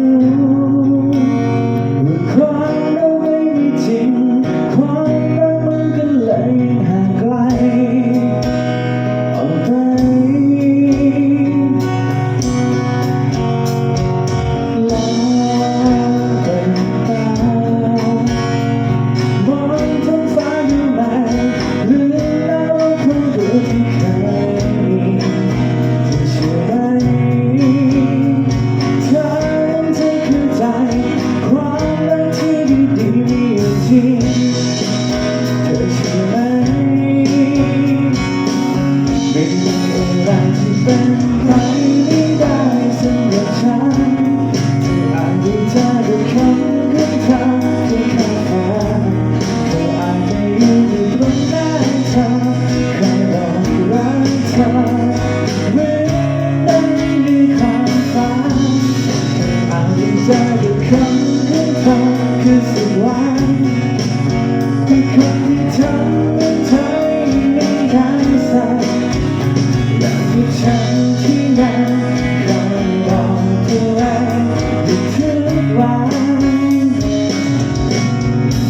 Oh. เป็นใครไม่ได้สำหรับฉันที่อ่านดูเธอด้วยคำกับคำข้าฝันเธออาจจม่ที่ตรล้าเธอใครบอกรัเธอเมือนไม่มีคำฝันอานดูเธอด้วยคำ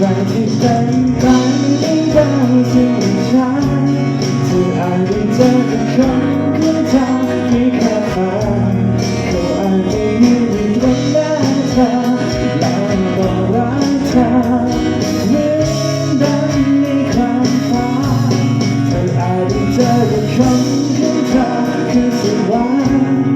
ไรที่เป็นครั้งที่ได้จริงใจเธออาจจะเจอกับคนที่ทำให้แค่เธอเขออาจจะยืนอยู่ตรงหน้าเธอแล้วก็รักเธอเหมืดังในคำฟ้าเธออาจจะเจอกับคนที่เธอคือสวรรค์